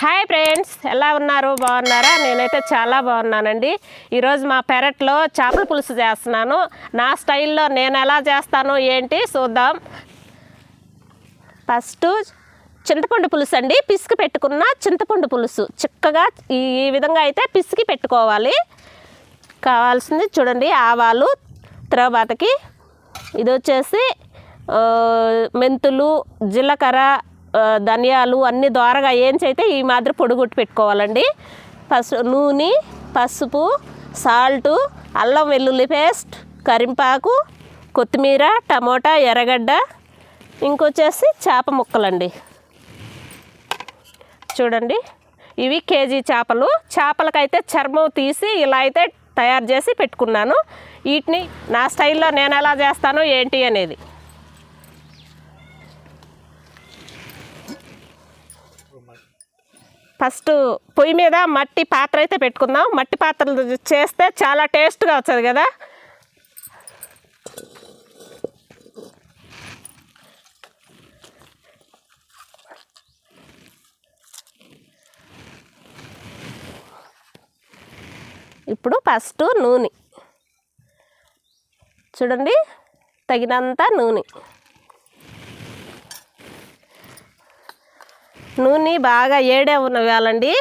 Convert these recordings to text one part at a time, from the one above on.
Hi friends ఎలా ఉన్నారు? బాగున్నారా? నేనైతే చాలా బాగున్నానండి. ఈరోజు మా పెరట్లో చేపల పులుసు చేస్తున్నాను. నా స్టైల్లో నేను ఎలా చేస్తాను ఏంటి చూద్దాం. ఫస్ట్ చింతపండు పులుసు అండి. పిసికి పెట్టుకున్న చింతపండు పులుసు. చిక్కగా ఈ విధంగా అయితే పిసికి పెట్టుకోవాలి. కావాల్సింది చూడండి ఆవాలు తర్వాతకి ఇది వచ్చేసి మెంతులు జీలకర్ర ధనియాలు అన్ని దోరగా ఏంచైతే ఈ మాదిరి పొడిగుట్టు పెట్టుకోవాలండి. పసు నూనె పసుపు సాల్టు అల్లం వెల్లుల్లి పేస్ట్ కరింపాకు కొత్తిమీర టమోటా ఎర్రగడ్డ ఇంకొచ్చేసి చేప ముక్కలండి. చూడండి ఇవి కేజీ చేపలు. చేపలకైతే చర్మం తీసి ఇలా అయితే తయారు చేసి పెట్టుకున్నాను. వీటిని నా స్టైల్లో నేను ఎలా చేస్తాను ఏంటి అనేది. ఫస్ట్ పొయ్యి మీద మట్టి పాత్ర అయితే పెట్టుకుందాం. మట్టి పాత్రలు చేస్తే చాలా టేస్ట్గా వస్తుంది కదా? ఇప్పుడు ఫస్ట్ నూనె. చూడండి తగినంత నూనె. నూనె బాగా ఏడే ఉన్నవేయాలండి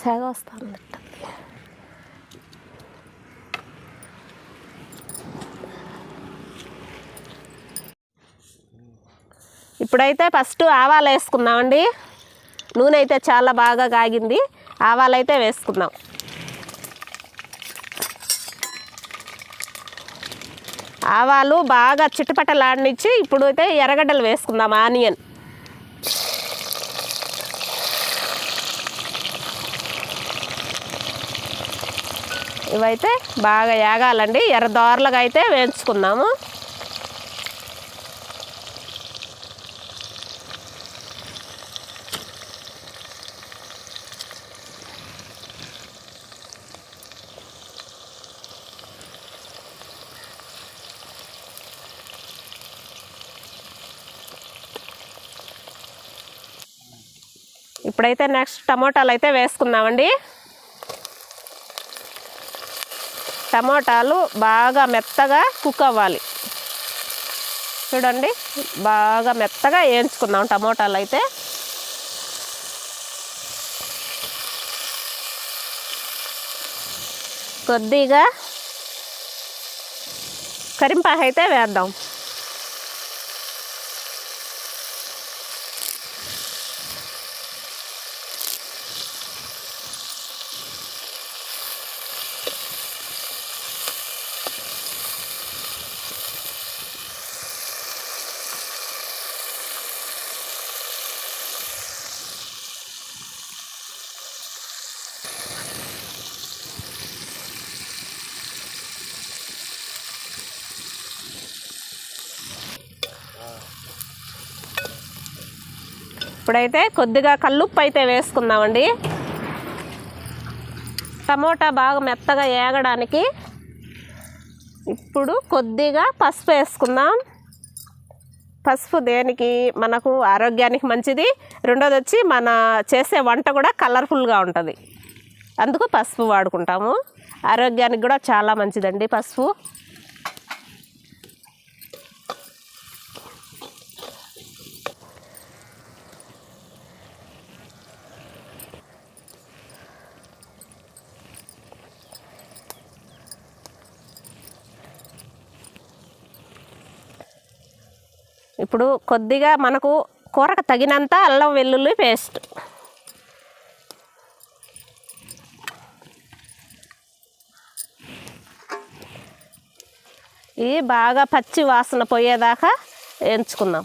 సెగ వస్తుంది ఇప్పుడైతే ఫస్ట్ ఆవాలు వేసుకుందామండి నూనె అయితే చాలా బాగా కాగింది. ఆవాలు అయితే వేసుకుందాం. ఆవాలు బాగా చిట్టుపట్టలాడనిచ్చి ఇప్పుడు అయితే ఎర్రగడ్డలు వేసుకుందాం ఆనియన్. ఇవైతే బాగా ఏగాలండి ఎర్ర దోరలుగా అయితే వేయించుకుందాము. ఇప్పుడైతే నెక్స్ట్ టమోటాలు అయితే వేసుకుందామండి. టమోటాలు బాగా మెత్తగా కుక్ అవ్వాలి. చూడండి బాగా మెత్తగా వేయించుకుందాం టమోటాలు అయితే కొద్దిగా కరింపాకు అయితే వేద్దాం. ఇప్పుడైతే కొద్దిగా కల్లుప్పు అయితే వేసుకుందామండి. టమోటా బాగా మెత్తగా ఏగడానికి ఇప్పుడు కొద్దిగా పసుపు వేసుకుందాం. పసుపు దేనికి? మనకు ఆరోగ్యానికి మంచిది. రెండోది వచ్చి మన చేసే వంట కూడా కలర్ఫుల్గా ఉంటుంది. అందుకు పసుపు వాడుకుంటాము. ఆరోగ్యానికి కూడా చాలా మంచిదండి పసుపు. ఇప్పుడు కొద్దిగా మనకు కూరకు తగినంత అల్లం వెల్లుల్లి పేస్ట్. ఇవి బాగా పచ్చి వాసన పోయేదాకా ఎంచుకుందాం.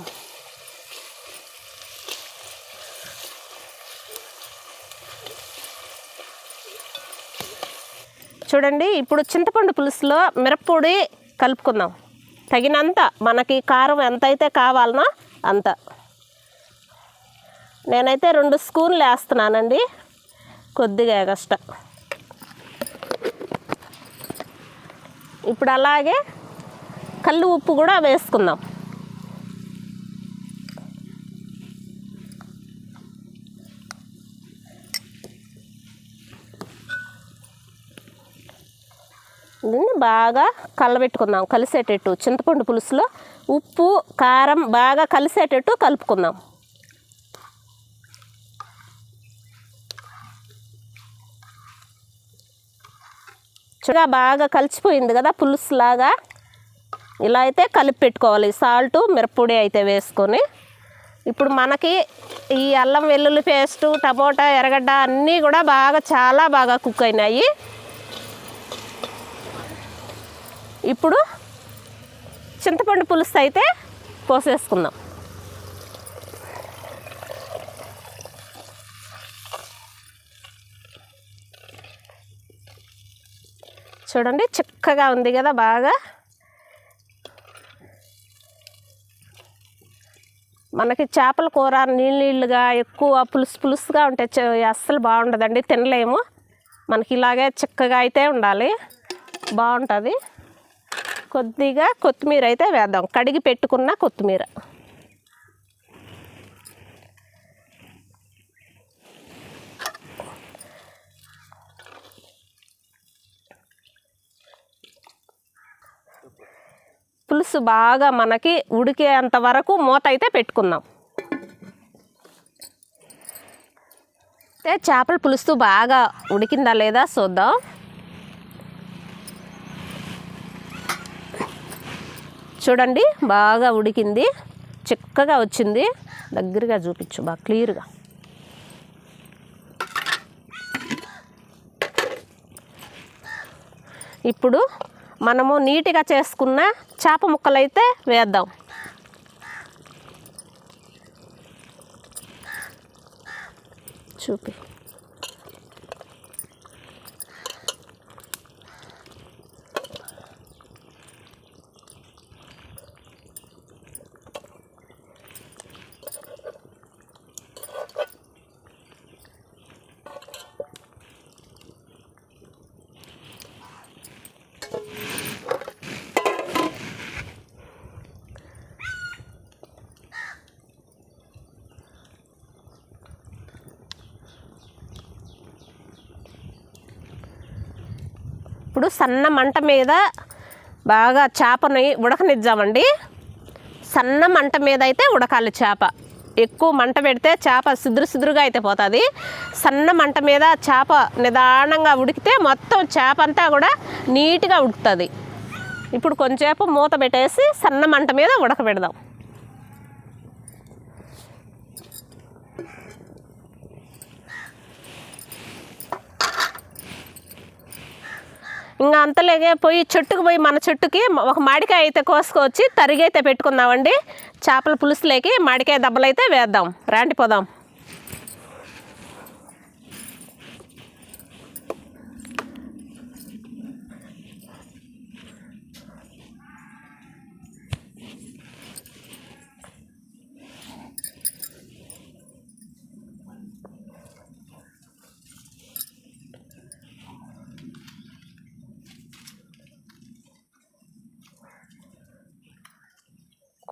చూడండి ఇప్పుడు చింతపండు పులుసులో మిరప్పొడి కలుపుకుందాం. తగినంత మనకి కారం ఎంతైతే కావాలనో అంత. నేనైతే రెండు స్పూన్లు వేస్తున్నానండి కొద్దిగా ఎగస్ట ఇప్పుడు అలాగే కళ్ళు ఉప్పు కూడా వేసుకుందాం. బాగా కలబెట్టుకుందాం. కలిసేటట్టు చింతపండు పులుసులో ఉప్పు కారం బాగా కలిసేటట్టు కలుపుకుందాం. చూడగా బాగా కలిసిపోయింది కదా పులుసు లాగా ఇలా అయితే కలిపి పెట్టుకోవాలి. సాల్ట్ మిరప్పొడి అయితే వేసుకొని. ఇప్పుడు మనకి ఈ అల్లం వెల్లుల్లి పేస్టు టమోటా ఎర్రగడ్డ అన్నీ కూడా బాగా చాలా బాగా కుక్ అయినాయి. ఇప్పుడు చింతపండు పులుసు అయితే పోసేసుకుందాం. చూడండి చిక్కగా ఉంది కదా బాగా. మనకి చేపల కూర నీళ్ళు నీళ్ళుగా ఎక్కువ పులుసు పులుసుగా ఉంటే అస్సలు బాగుండదండి తినలేము. మనకి ఇలాగే చిక్కగా అయితే ఉండాలి. బాగుంటుంది. కొద్దిగా కొత్తిమీర అయితే వేద్దాం. కడిగి పెట్టుకున్న కొత్తిమీర. పులుసు బాగా మనకి ఉడికేంత వరకు మూత అయితే పెట్టుకుందాం. అయితే చేపల పులుసు బాగా ఉడికిందా లేదా చూద్దాం. చూడండి బాగా ఉడికింది. చిక్కగా వచ్చింది. దగ్గరగా చూపించు బాగా క్లియర్గా. ఇప్పుడు మనము నీట్గా చేసుకున్న చేప ముక్కలు అయితే వేద్దాం. చూపి. సన్న మంట మీద బాగా చేపని ఉడకనిద్దామండి. సన్న మంట మీద అయితే ఉడకాలి చేప. ఎక్కువ మంట పెడితే చేప సిదురు సిదురుగా అయితే పోతుంది. సన్న మంట మీద చేప నిదానంగా ఉడికితే మొత్తం చేప అంతా కూడా నీట్గా ఉడుకుతుంది. ఇప్పుడు కొంచెంసేపు మూత పెట్టేసి సన్న మంట మీద ఉడకబెడదాం. ఇంకా అంతలాగే పోయి చెట్టుకు పోయి మన చెట్టుకి ఒక మాడికాయ అయితే కోసుకొచ్చి తరిగైతే పెట్టుకుందామండి. చేపల పులుసులోకి మాడికాయ దెబ్బలు అయితే వేద్దాం. రాండి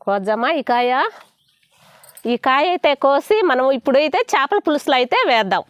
కోద్దామా ఈ కాయ ఈ కాయ అయితే కోసి మనం ఇప్పుడైతే చేపల పులుసులో అయితే వేద్దాం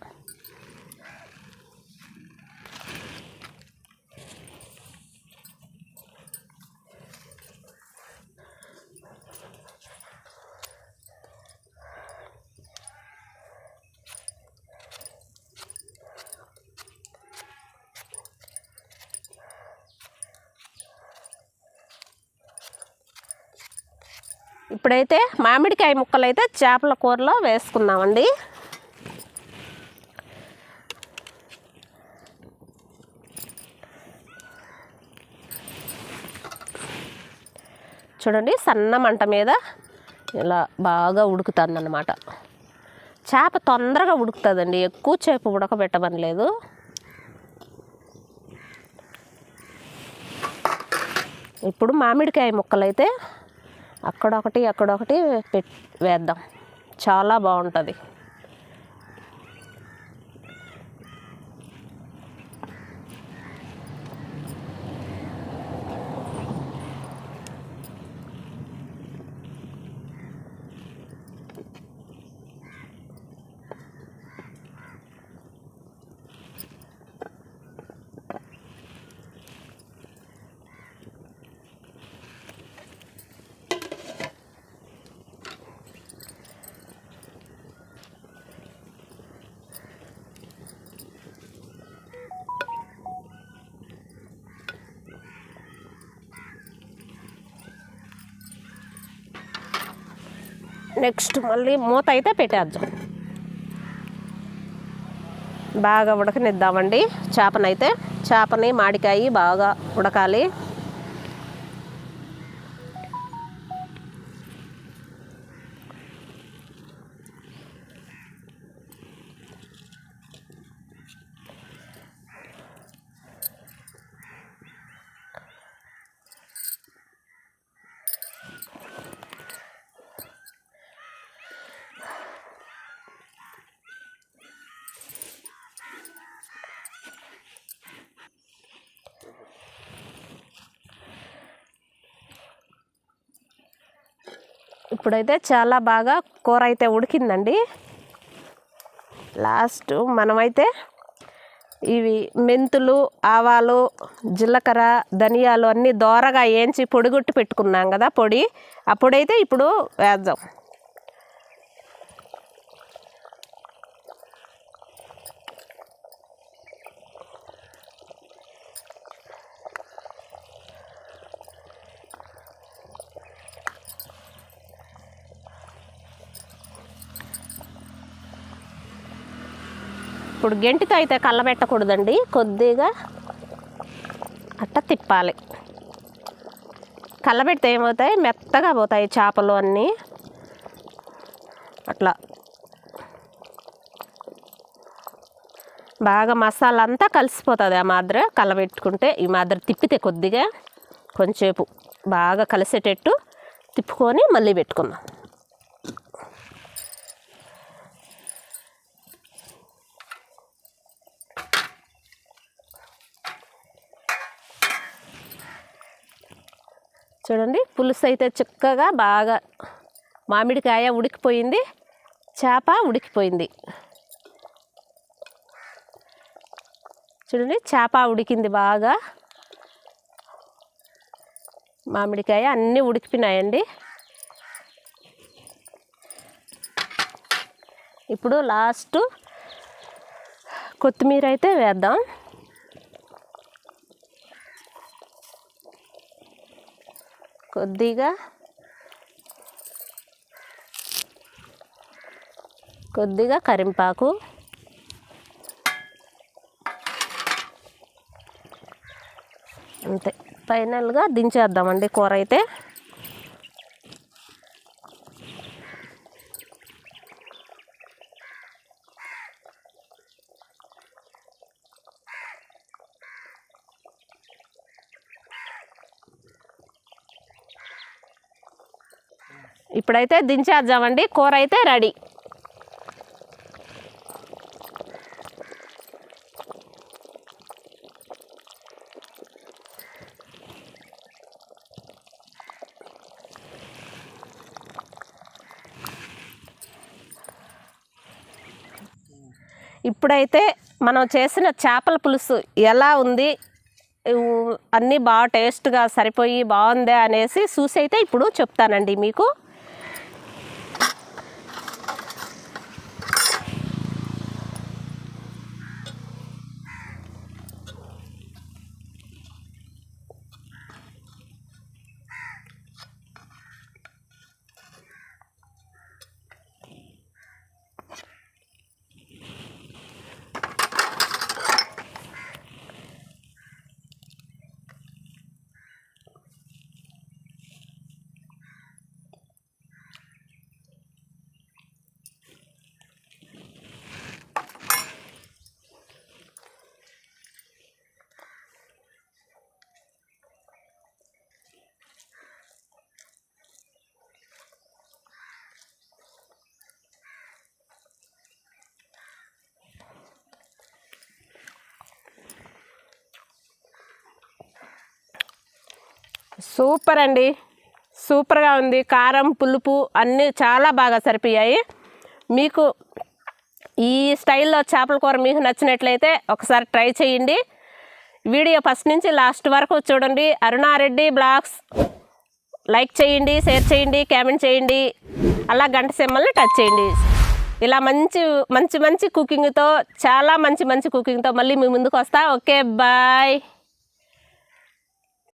ఇప్పుడైతే మామిడికాయ ముక్కలు అయితే చేపల కూరలో వేసుకున్నామండి చూడండి సన్న మంట మీద ఇలా బాగా ఉడుకుతుంది అన్నమాట చేప తొందరగా ఉడుకుతుందండి ఎక్కువ చేప ఉడకబెట్టమని లేదు. ఇప్పుడు మామిడికాయ ముక్కలు అయితే అక్కడొకటి అక్కడొకటి పెట్ వేద్దాం. చాలా బాగుంటుంది నెక్స్ట్ మళ్ళీ మూత అయితే పెట్టేద్దాం. బాగా ఉడకనిద్దామండి. చేపనైతే చేపని మాడికాయి బాగా ఉడకాలి. ఇప్పుడైతే చాలా బాగా కూర అయితే ఉడికిందండి. లాస్ట్ మనమైతే ఇవి మెంతులు ఆవాలు జీలకర్ర ధనియాలు అన్నీ దోరగా వేయించి పొడిగొట్టి పెట్టుకున్నాం కదా పొడి. అప్పుడైతే ఇప్పుడు వేద్దాం. ఇప్పుడు గెంటితో అయితే కళ్ళబెట్టకూడదండి. కొద్దిగా అట్ట తిప్పాలి. కళ్ళబెడితే ఏమవుతాయి? మెత్తగా పోతాయి చేపలు అన్నీ. అట్లా. బాగా మసాలా అంతా కలిసిపోతుంది ఆ మాదిర కలబెట్టుకుంటే ఈ మాదిర తిప్పితే కొద్దిగా కొంచెంసేపు బాగా కలిసేటట్టు తిప్పుకొని మళ్ళీ పెట్టుకుందాం చూడండి పులుసు అయితే చిక్కగా బాగా మామిడికాయ ఉడికిపోయింది చేప ఉడికిపోయింది. చూడండి చేప ఉడికింది బాగా. మామిడికాయ అన్నీ ఉడికిపోయినాయండి. ఇప్పుడు లాస్ట్ కొత్తిమీర అయితే వేద్దాం. కొద్దిగా కొద్దిగా కరింపాకు అంతే. ఫైనల్గా దించేద్దామండి కూర అయితే. ఇప్పుడైతే దించేద్దామండి. కూర అయితే రెడీ. ఇప్పుడైతే మనం చేసిన చేపల పులుసు ఎలా ఉంది? అన్నీ బాగా టేస్ట్గా సరిపోయి బాగుందా అనేసి చూసి అయితే ఇప్పుడు చెప్తానండి మీకు. సూపర్ అండి. సూపర్గా ఉంది. కారం పులుపు అన్నీ చాలా బాగా సరిపోయాయి. మీకు ఈ స్టైల్లో చేపల కూర మీకు నచ్చినట్లయితే ఒకసారి ట్రై చేయండి. వీడియో ఫస్ట్ నుంచి లాస్ట్ వరకు చూడండి. అరుణారెడ్డి బ్లాగ్స్ లైక్ చేయండి షేర్ చేయండి కామెంట్ చేయండి. అలా గంట సెమ్మల్ని టచ్ చేయండి. ఇలా మంచి మంచి మంచి కుకింగ్తో చాలా మంచి మంచి కుకింగ్తో మళ్ళీ మీ ముందుకు వస్తా. Okay bye.